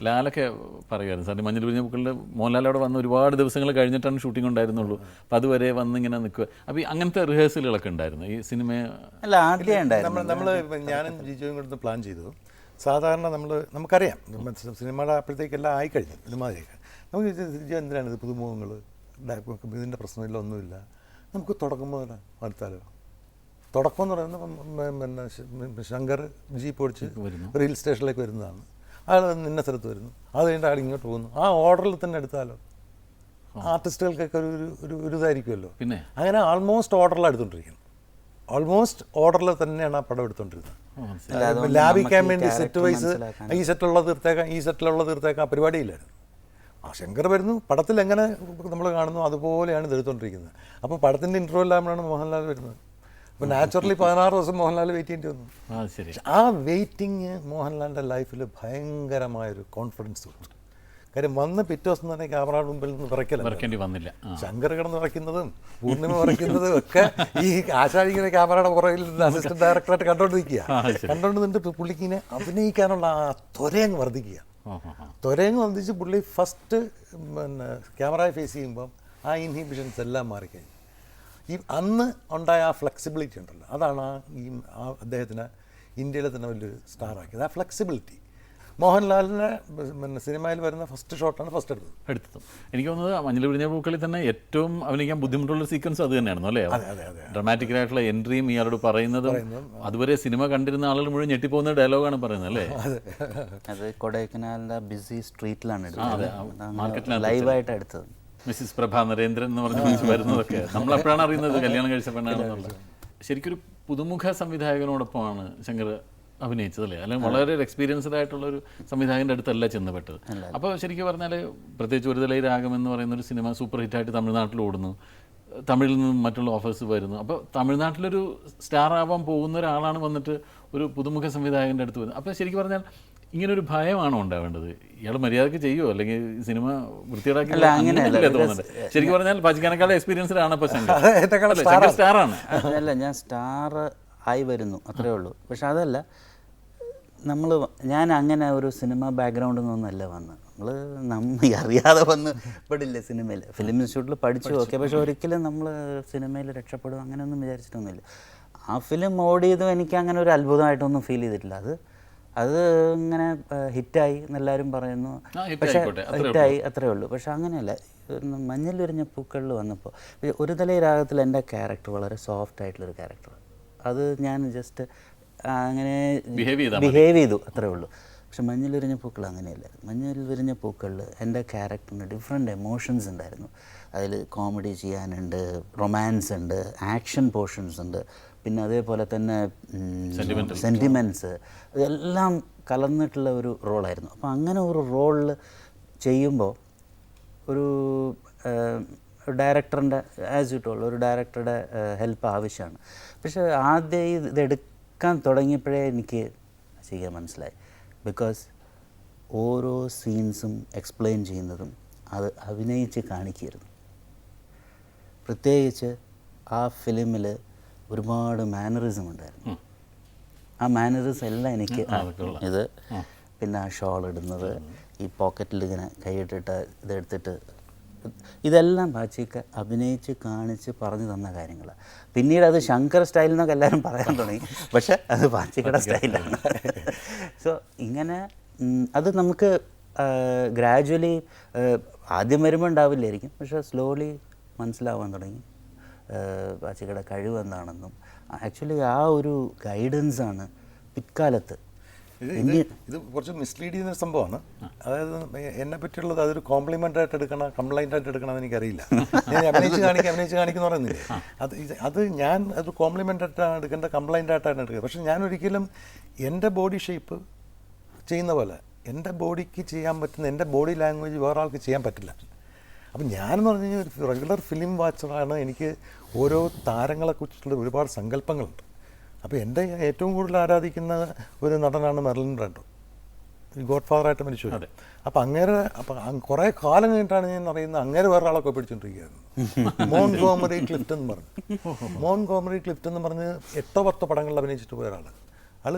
ലാലൊക്കെ പറയുമായിരുന്നു സാറിന് മഞ്ഞൾ പിരിഞ്ഞ പൂക്കളുടെ മോഹൻലാൽ അവിടെ വന്ന് ഒരുപാട് ദിവസങ്ങൾ കഴിഞ്ഞിട്ടാണ് ഷൂട്ടിംഗ് ഉണ്ടായിരുന്നുള്ളൂ അപ്പം അതുവരെ വന്ന് ഇങ്ങനെ നിൽക്കുക അപ്പം ഈ അങ്ങനത്തെ റിഹേഴ്സലുകളൊക്കെ ഉണ്ടായിരുന്നു ഈ സിനിമ അല്ല ആദ്യം ഉണ്ടായിരുന്നു നമ്മൾ നമ്മൾ ഞാനും ജിജോയും കൂടെ പ്ലാൻ ചെയ്തു സാധാരണ നമ്മൾ നമുക്കറിയാം സിനിമയുടെ അപ്പോഴത്തേക്കെല്ലാം ആയിക്കഴിഞ്ഞു ഇതുമാതിരിയൊക്കെ നമുക്ക് ജിജു എന്തിനാണ് ഇത് പുതുമുഖങ്ങൾ ഇതിന്റെ പ്രശ്നമില്ല ഒന്നുമില്ല നമുക്ക് തുടക്കം മുതൽ അടുത്താലോ തുടക്കം എന്ന് പറയുന്നത് പിന്നെ ശങ്കർ ജീപ്പ് ഓടിച്ച് ഒരു ഹിൽ സ്റ്റേഷനിലേക്ക് വരുന്നതാണ് അയാൾ നിന്ന സ്ഥലത്ത് വരുന്നു. അത് കഴിഞ്ഞിട്ട് അയാൾ ഇങ്ങോട്ട് പോകുന്നു. ആ ഓർഡറിൽ തന്നെ എടുത്താലോ? ആർട്ടിസ്റ്റുകൾക്കൊക്കെ ഒരു ഒരു- ഒരു ഒരു ഇതായിരിക്കുമല്ലോ. പിന്നെ? അങ്ങനെ ആൾമോസ്റ്റ് ഓർഡറിലാണ് എടുത്തുകൊണ്ടിരിക്കുന്നത് ഓൾമോസ്റ്റ് ഓർഡറിൽ തന്നെയാണ് ആ പടം എടുത്തുകൊണ്ടിരുന്നത് ലാഭിക്കാൻ ഈ വേണ്ടി സെറ്റ് വൈസ് ഈ സെറ്റുള്ള തീർത്തേക്കാം ഈ സെറ്റിലുള്ള തീർത്തേക്കാം ആ പരിപാടിയില്ലായിരുന്നു. ആ ശങ്കർ വരുന്നു. പടത്തിൽ എങ്ങനെ നമ്മൾ കാണുന്നു അതുപോലെയാണ് ഇത് എടുത്തുകൊണ്ടിരിക്കുന്നത് അപ്പോൾ പടത്തിന്റെ ഇന്റർവ്യൂ എല്ലാമാണ് മോഹൻലാൽ വരുന്നത്. അപ്പോൾ നാച്ചുറലി പതിനാറ് ദിവസം മോഹൻലാൽ വെയിറ്റ് ചെയ്യേണ്ടി വന്നു. ആ ശരി. ആ വെയിറ്റിംഗ് മോഹൻലാലിന്റെ ലൈഫിൽ ഭയങ്കരമായൊരു കോൺഫിഡൻസ് കൊടുത്തു കാര്യം വന്ന് പിറ്റേ ദിവസം തന്നെ ക്യാമറയുടെ മുമ്പിൽ നിന്ന് വിറയ്ക്കല. വന്നില്ല. ശങ്കർ കിടന്ന് വരയ്ക്കുന്നതും പൂർണിമ വരയ്ക്കുന്നതും ഒക്കെ ഈ ആശാരിങ്ങനെ ക്യാമറയുടെ പുറകിൽ നിന്ന് അസിസ്റ്റന്റ് ഡയറക്ടറായിട്ട് കണ്ടോണ്ട് നിൽക്കുക കണ്ടോണ്ട് നിന്നിട്ട് പുള്ളിക്കിനെ അഭിനയിക്കാനുള്ള ആ ത്വരയങ്ങ് വർദ്ധിക്കുക. ത്വരയങ്ങ് വർദ്ധിച്ച് പുള്ളി ഫസ്റ്റ് പിന്നെ ക്യാമറയെ ഫേസ് ചെയ്യുമ്പം ആ ഇൻഹിബിഷൻസ് എല്ലാം മാറിക്കഴിഞ്ഞു. ഈ അന്ന് ഉണ്ടായ ആ ഫ്ലെക്സിബിലിറ്റി ഉണ്ടല്ലോ. അതാണ് ആ ഈ ആ അദ്ദേഹത്തിന് ഇന്ത്യയിലെ തന്നെ വലിയൊരു സ്റ്റാറാക്കിയത് ആ ഫ്ലെക്സിബിലിറ്റി മോഹൻലാലിനെ പിന്നെ സിനിമയിൽ വരുന്ന ഫസ്റ്റ് ഷോട്ടാണ് ഫസ്റ്റ് എടുത്തത്. എടുത്തത്. എനിക്ക് തോന്നുന്നത് മഞ്ഞൾ വിഴിഞ്ഞ പൂക്കളിൽ തന്നെ ഏറ്റവും അഭിനയിക്കാൻ ബുദ്ധിമുട്ടുള്ള സീക്വൻസ് അത് തന്നെയായിരുന്നു അല്ലേ? അതെ അതെ ഡ്രമാറ്റിക് ആയിട്ടുള്ള എൻട്രിയും ഇയാളോട് പറയുന്നതും അതുവരെ സിനിമ കണ്ടിരുന്ന ആളുകൾ മുഴുവൻ ഞെട്ടിപ്പോകുന്ന ഡയലോഗാണ് പറയുന്നത് അല്ലേ? അത്. കൊടൈക്കനാലിന്റെ ബിസി സ്ട്രീറ്റിലാണ് എടുത്തത്. ലൈവായിട്ട് എടുത്തത്. മിസ്സിസ് പ്രഭ നരേന്ദ്രൻ എന്ന് പറഞ്ഞ് വരുന്നതൊക്കെ. നമ്മൾ അപ്പോഴാണ് അറിയുന്നത്? കല്യാണം കഴിച്ച പെണ്ണാണെന്നുള്ളത് ശരിക്കൊരു പുതുമുഖ സംവിധായകനോടൊപ്പമാണ് ശങ്കർ അഭിനയിച്ചത് അല്ലേ അല്ലെങ്കിൽ വളരെ എക്സ്പീരിയൻസ്ഡ് ആയിട്ടുള്ള ഒരു സംവിധായകന്റെ അടുത്തല്ല ചെന്നപ്പെട്ടത് അപ്പോൾ ശരിക്കും പറഞ്ഞാൽ പ്രത്യേകിച്ച് ഒരു തലയിൽ രാഗം എന്ന് പറയുന്ന ഒരു സിനിമ സൂപ്പർ ഹിറ്റായിട്ട് തമിഴ്നാട്ടിൽ ഓടുന്നു. തമിഴിൽ നിന്നും മറ്റുള്ള ഓഫേഴ്സ് വരുന്നു. അപ്പോൾ തമിഴ്നാട്ടിലൊരു സ്റ്റാർ ആവാൻ പോകുന്ന ഒരാളാണ് വന്നിട്ട് ഒരു പുതുമുഖ സംവിധായകന്റെ അടുത്ത് വരുന്നത്. അപ്പോൾ ശരിക്കും പറഞ്ഞാൽ ഇങ്ങനൊരു ഭയമാണോ ഉണ്ടാവേണ്ടത്? ഇയാൾ മര്യാദയ്ക്ക് ചെയ്യുമോ അല്ലെങ്കിൽ സിനിമ വൃത്തിയേടാക്കി ശരിക്കും പറഞ്ഞാൽ പച്ചിക്കാനേക്കാളും എക്സ്പീരിയൻസ്ഡ് ആണ് അല്ല? ഞാൻ സ്റ്റാർ ആയി വരുന്നു അത്രേ ഉള്ളൂ. പക്ഷെ അതല്ല നമ്മൾ ഞാൻ അങ്ങനെ ഒരു സിനിമ ബാക്ക്ഗ്രൗണ്ടിൽ നിന്നൊന്നല്ല വന്ന്. നമ്മൾ നമ്മൾ അറിയാതെ വന്ന് പെടില്ല സിനിമയിൽ? ഫിലിം ഇൻസ്റ്റിറ്റ്യൂട്ടിൽ പഠിച്ചു ഓക്കെ പക്ഷെ ഒരിക്കലും നമ്മൾ സിനിമയിൽ രക്ഷപ്പെടും അങ്ങനെയൊന്നും വിചാരിച്ചിട്ടൊന്നുമില്ല. ആ ഫിലിം ഓടിയതും എനിക്ക് അങ്ങനെ ഒരു അത്ഭുതമായിട്ടൊന്നും ഫീൽ ചെയ്തിട്ടില്ല. അത് അത് ഇങ്ങനെ ഹിറ്റായി എന്നെല്ലാവരും പറയുന്നു. പക്ഷേ. ഹിറ്റായി അത്രേ ഉള്ളൂ. പക്ഷെ അങ്ങനെയല്ല. മഞ്ഞൾ വിരിഞ്ഞ പൂക്കളിൽ വന്നപ്പോൾ ഒരു തല രാഗത്തിൽ എന്റെ ക്യാരക്ടർ വളരെ സോഫ്റ്റ് ആയിട്ടുള്ളൊരു ക്യാരക്ടർ. അത് ഞാൻ ജസ്റ്റ് അങ്ങനെ. ബിഹേവ് ചെയ്തു അത്രേ ഉള്ളൂ. പക്ഷെ മഞ്ഞൾ വിരിഞ്ഞ പൂക്കൾ അങ്ങനെയല്ല. മഞ്ഞൾ വിരിഞ്ഞ പൂക്കളിൽ എന്റെ ക്യാരക്ടറിന് ഡിഫറെന്റ് എമോഷൻസ് ഉണ്ടായിരുന്നു. അതിൽ കോമഡി ചെയ്യാനുണ്ട് റൊമാൻസ് ഉണ്ട് ആക്ഷൻ പോർഷൻസ് ഉണ്ട്. പിന്നെ അതേപോലെ തന്നെ സെന്റിമെന്റ്സ് ഇതെല്ലാം കലർന്നിട്ടുള്ള ഒരു റോളായിരുന്നു. അപ്പോൾ അങ്ങനെ ഒരു റോളിൽ ചെയ്യുമ്പോൾ ഒരു ഡയറക്ടറിന്റെ ആസ് യു ടോൾ ഒരു ഡയറക്ടറുടെ ഹെൽപ്പ് ആവശ്യമാണ്. പക്ഷേ ആദ്യം ഇത് ഇതെടുക്കാൻ തുടങ്ങിയപ്പോഴേ എനിക്ക് ചെയ്യാൻ മനസ്സിലായി. ബിക്കോസ് ഓരോ സീൻസും എക്സ്പ്ലെയിൻ ചെയ്യുന്നതും അത് അഭിനയിച്ച് കാണിക്കുകയായിരുന്നു. പ്രത്യേകിച്ച് ആ ഫിലിമിൽ ഒരുപാട് മാനറിസം ഉണ്ടായിരുന്നു. ആ മാനറിസം എല്ലാം എനിക്ക് ഇത് പിന്നെ ആ ഷോൾ ഇടുന്നത് ഈ പോക്കറ്റിൽ ഇങ്ങനെ കൈയിട്ടിട്ട് ഇതെടുത്തിട്ട് ഇതെല്ലാം ബാച്ചിക്ക് അഭിനയിച്ച് കാണിച്ച് പറഞ്ഞു തന്ന കാര്യങ്ങളാണ് പിന്നീട് അത് ശങ്കർ സ്റ്റൈൽ എന്നൊക്കെ എല്ലാവരും പറയാൻ തുടങ്ങി. പക്ഷെ അത് ബാച്ചിക്കയുടെ സ്റ്റൈലാണ് സോ ഇങ്ങനെ അത് നമുക്ക് ഗ്രാജുവലി ആദ്യം വരുമ്പോൾ ഉണ്ടാവില്ലായിരിക്കും. പക്ഷേ സ്ലോലി മനസ്സിലാവാൻ തുടങ്ങി. ബാച്ചിക്കയുടെ കഴിവെന്നാണെന്നും ആക്ച്വലി ആ ഒരു ഗൈഡൻസാണ് പിൽക്കാലത്ത്. ഇത് ഇത് കുറച്ച് മിസ്ലീഡ് ചെയ്യുന്ന ഒരു സംഭവമാണ്. അതായത് എന്നെ പറ്റിയുള്ളത് അതൊരു കോംപ്ലിമെന്റ് ആയിട്ട് എടുക്കണം കംപ്ലൈന്റ് ആയിട്ട് എടുക്കണം എന്ന് എനിക്കറിയില്ല. ഞാൻ അഭിനയിച്ച് കാണിക്കുക അഭിനയിച്ച് കാണിക്കുന്ന പറയുന്നില്ലേ? അത് അത് ഞാൻ അത് കോംപ്ലിമെന്റ് ആയിട്ടാണ് എടുക്കേണ്ടത് കംപ്ലൈന്റ് ആയിട്ടാണ് എടുക്കുക പക്ഷെ ഞാൻ ഒരിക്കലും എന്റെ ബോഡി ഷേപ്പ് ചെയ്യുന്ന പോലെ എന്റെ ബോഡിക്ക് ചെയ്യാൻ പറ്റുന്ന എന്റെ ബോഡി ലാംഗ്വേജ് വേറെ ആൾക്ക് ചെയ്യാൻ പറ്റില്ല. അപ്പം ഞാനെന്ന് പറഞ്ഞു കഴിഞ്ഞാൽ ഒരു റെഗുലർ ഫിലിം വാച്ചറാണ് എനിക്ക് ഓരോ താരങ്ങളെക്കുറിച്ചുള്ള ഒരുപാട് സങ്കല്പങ്ങളുണ്ട്. അപ്പോൾ എന്റെ ഏറ്റവും കൂടുതൽ ആരാധിക്കുന്ന ഒരു നടനാണ് മെർലിൻ ബ്രാൻഡോ ഗോഡ് ഫാദറായിട്ട് മരിച്ചു അതെ. അപ്പം അങ്ങേരെ അപ്പം കുറേ കാലം കഴിഞ്ഞിട്ടാണ് ഞാൻ അറിയുന്നത് അങ്ങേരെ വേറെ ആളൊക്കെ പിടിച്ചോണ്ടിരിക്കുകയായിരുന്നു. മോൺ ഗോമറി ക്ലിഫ്റ്റ് എന്ന് പറഞ്ഞു. മോൺ ഗോമറി ക്ലിഫ്റ്റ് എന്ന് പറഞ്ഞ് എട്ടോ പത്തോ പടങ്ങളിൽ അഭിനയിച്ചിട്ട് പോയ ഒരാൾ ആൾ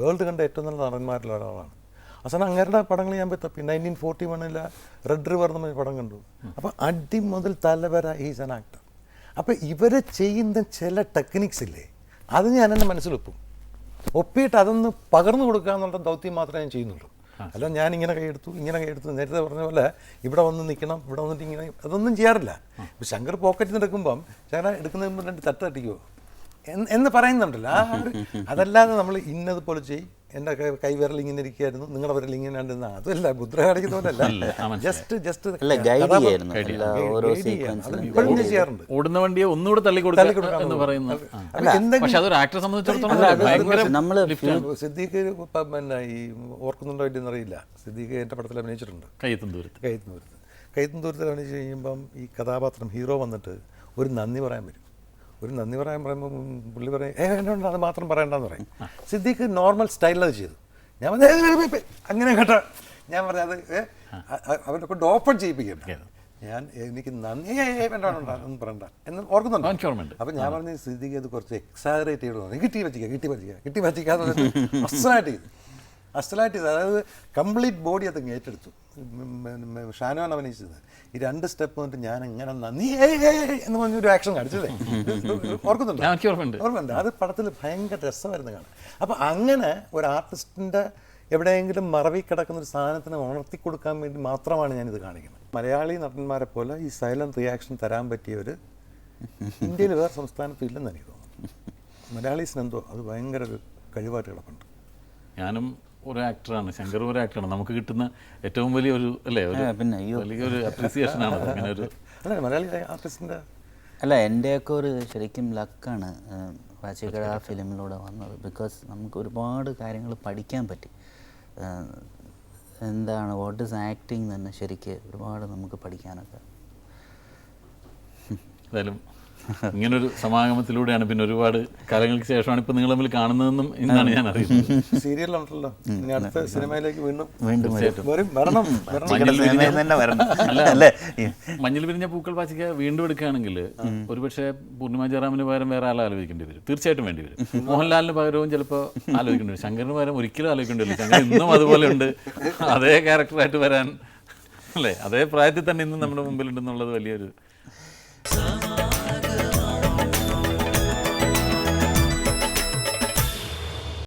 വേൾഡ് കണ്ട ഏറ്റവും നല്ല നടന്മാരിൽ ഒരാളാണ്. അവസാനം അങ്ങേരുടെ പടങ്ങൾ ഞാൻ പറ്റും തപ്പി. നയന്റീൻ ഫോർട്ടി വണ്ണിലെ റെഡ് റിവർ എന്ന് പറഞ്ഞ പടം കണ്ടു. അപ്പോൾ അടി മുതൽ തല വരെ ഈസ് ആൻ ആക്ടർ അപ്പോൾ ഇവരെ ചെയ്യുന്ന ചില ടെക്നിക്സ് ഇല്ലേ അത് ഞാൻ എന്റെ മനസ്സിൽ ഒപ്പും ഒപ്പിയിട്ട് അതൊന്ന് പകർന്നു കൊടുക്കുക എന്നുള്ള ദൗത്യം മാത്രമേ ഞാൻ ചെയ്യുന്നുള്ളൂ. അല്ല ഞാൻ ഇങ്ങനെ കൈയെടുത്തു ഇങ്ങനെ കൈയെടുത്തു. നേരത്തെ പറഞ്ഞ പോലെ ഇവിടെ വന്ന് നിൽക്കണം ഇവിടെ വന്നിട്ട് ഇങ്ങനെ അതൊന്നും ചെയ്യാറില്ല. ഇപ്പം ശങ്കർ പോക്കറ്റിൽ നിന്ന് എടുക്കുമ്പം ശങ്കര എടുക്കുന്നതിന് മുമ്പ് രണ്ട് തട്ട് തട്ടിക്കുമോ എന്ന് പറയുന്നുണ്ടല്ലോ. ആ അതല്ലാതെ നമ്മൾ ഇന്നത് പോലെ ചെയ്യും എന്റെ കൈ- വിരൽ ഇങ്ങനെ ഇരിക്കുകയായിരുന്നു നിങ്ങളുടെ വിരൽ ഇങ്ങനെ ഉണ്ടെന്ന് അതല്ല മുദ്ര കാണിക്കുന്ന പോലല്ല ജസ്റ്റ് ജസ്റ്റ് ഇപ്പോഴും ഞാൻ ചെയ്യാറുണ്ട്. ഓടുന്ന വണ്ടിയെ ഒന്നുകൂടെ തള്ളി എന്ന് പറയുന്ന എന്തെങ്കിലും സിദ്ദീഖ് പിന്നെ ഈ ഓർക്കുന്നുണ്ടോ എന്ന് അറിയില്ല സിദ്ദീഖ് എന്റെ പടത്തിൽ അഭിനയിച്ചിട്ടുണ്ട്. കയ്യെത്തും ദൂരത്ത്. കൈത്തുന്നൂരത്ത് കൈത്തുന്നൂരത്തിൽ അഭിനയിച്ച് കഴിയുമ്പം ഈ കഥാപാത്രം ഹീറോ വന്നിട്ട് ഒരു നന്ദി പറയാൻ വരും. ഒരു നന്ദി പറയാൻ പറയുമ്പോൾ പുള്ളി പറയും ഏ വേണ്ട അത് മാത്രം പറയണ്ടെന്ന് പറയും. സിദ്ദീഖ് നോർമൽ സ്റ്റൈലത് ചെയ്തു. ഞാൻ പറഞ്ഞു, "ഏയ് ഏയ് ഏയ് ഏയ് അങ്ങനെ കേട്ടോ. ഞാൻ പറഞ്ഞത് അവരെ കൊണ്ട് ഓപ്പൺ ചെയ്യിപ്പിക്കും ഞാൻ എനിക്ക് നന്ദി ഏയ് ഏയ് വേണ്ട വേണ്ട ഒന്നും പറയണ്ട. എന്ന് ഓർക്കുന്നുണ്ടോ? അപ്പം ഞാൻ പറഞ്ഞ സിദ്ദീഖ് അത് കുറച്ച് എക്സാഗറേറ്റ് ചെയ്തു കിട്ടി പറ്റിക്കുക കിട്ടി പറ്റിക്കുക കിട്ടി പറ്റിക്കാന്ന് പറഞ്ഞിട്ട് അസനായിട്ട് ചെയ്തു. അസലായിട്ട് ചെയ്തത് അതായത് കംപ്ലീറ്റ് ബോഡി അത് ഏറ്റെടുത്തു. ഷാനോൻ അഭിനയിച്ചത്. ഈ രണ്ട് സ്റ്റെപ്പ് വന്നിട്ട് ഞാൻ എങ്ങനെ നന്ദി എന്ന് പറഞ്ഞൊരു ആക്ഷൻ കാണിച്ചതേ ഓർക്കുന്നുണ്ട്? ഓർമ്മയുണ്ട് അത് പടത്തിൽ ഭയങ്കര രസമായിരുന്നു കാണാൻ. അപ്പം അങ്ങനെ ഒരു ആർട്ടിസ്റ്റിന്റെ എവിടെയെങ്കിലും മറവി കിടക്കുന്ന ഒരു സാധനത്തിന് ഉണർത്തി കൊടുക്കാൻ വേണ്ടി മാത്രമാണ് ഞാനിത് കാണിക്കുന്നത്. മലയാളി നടന്മാരെ പോലെ ഈ സൈലന്റ് റിയാക്ഷൻ തരാൻ പറ്റിയ ഒരു ഇന്ത്യയിൽ വേറെ സംസ്ഥാനത്തും ഇല്ലെന്ന് എനിക്ക് തോന്നുന്നു. മലയാളീസിന് എന്തോ അത് ഭയങ്കര ഒരു കഴിവായിട്ട് കിടപ്പുണ്ട്. ഞാനും ഒരു ആക്ടറാണ് ശങ്കർ ഒരു ആക്ടറാണ് നമുക്ക് കിട്ടുന്ന ഏറ്റവും വലിയ ഒരു അല്ലേ? ഒരു പിന്നെ. വലിയൊരു അപ്രീസിയേഷൻ ആണ്. അത്. അങ്ങനെ ഒരു അല്ല മലയാളി ആർട്ടിസ്റ്റിന്റെ അല്ല എന്റെയൊക്കെ ഒരു ശരിക്കും ലക്കാണ് വാച്ചിക്കട ആ ഫിലിമിലൂടെ വന്നത്. ബിക്കോസ് നമുക്ക് ഒരുപാട് കാര്യങ്ങൾ പഠിക്കാൻ പറ്റി. എന്താണ് വാട്ട് ഇസ് ആക്ടിങ് തന്നെ ശരിക്ക് ഒരുപാട് നമുക്ക് പഠിക്കാനൊക്കെ. എന്തായാലും ഇങ്ങനൊരു സമാഗമത്തിലൂടെയാണ് പിന്നെ ഒരുപാട് കാലങ്ങൾക്ക് ശേഷമാണ് ഇപ്പൊ നിങ്ങൾ തമ്മിൽ കാണുന്നതെന്നും എന്നാണ് ഞാൻ അറിയുന്നത്. സീരിയലുണ്ടല്ലോ ഇനി അടുത്ത സിനിമയിലേക്ക് വീണ്ടും വീണ്ടും വരും. വരും വരണം വരണം. വാച്ചിക്കട സിനിമയിൽ വരണം. അല്ലേ? മഞ്ഞൾ വിരിഞ്ഞ പൂക്കൾ പാച്ചിക്ക വീണ്ടും എടുക്കുകയാണെങ്കിൽ ഒരുപക്ഷെ പൂർണിമ ജയറാമിന് പകരം വേറെ ആളെ ആലോചിക്കേണ്ടി വരും. തീർച്ചയായിട്ടും വേണ്ടി വരും. മോഹൻലാലിന് പകരവും ചിലപ്പോൾ ആലോചിക്കേണ്ടി വരും. ശങ്കറിന് പകരം ഒരിക്കലും ആലോചിക്കേണ്ടി വരും ശങ്കർ ഇന്നും അതുപോലെ ഉണ്ട്. അതേ ക്യാരക്ടറായിട്ട് വരാൻ അല്ലേ? അതേ പ്രായത്തിൽ തന്നെ ഇന്നും നമ്മുടെ മുമ്പിലുണ്ടെന്നുള്ളത് വലിയൊരു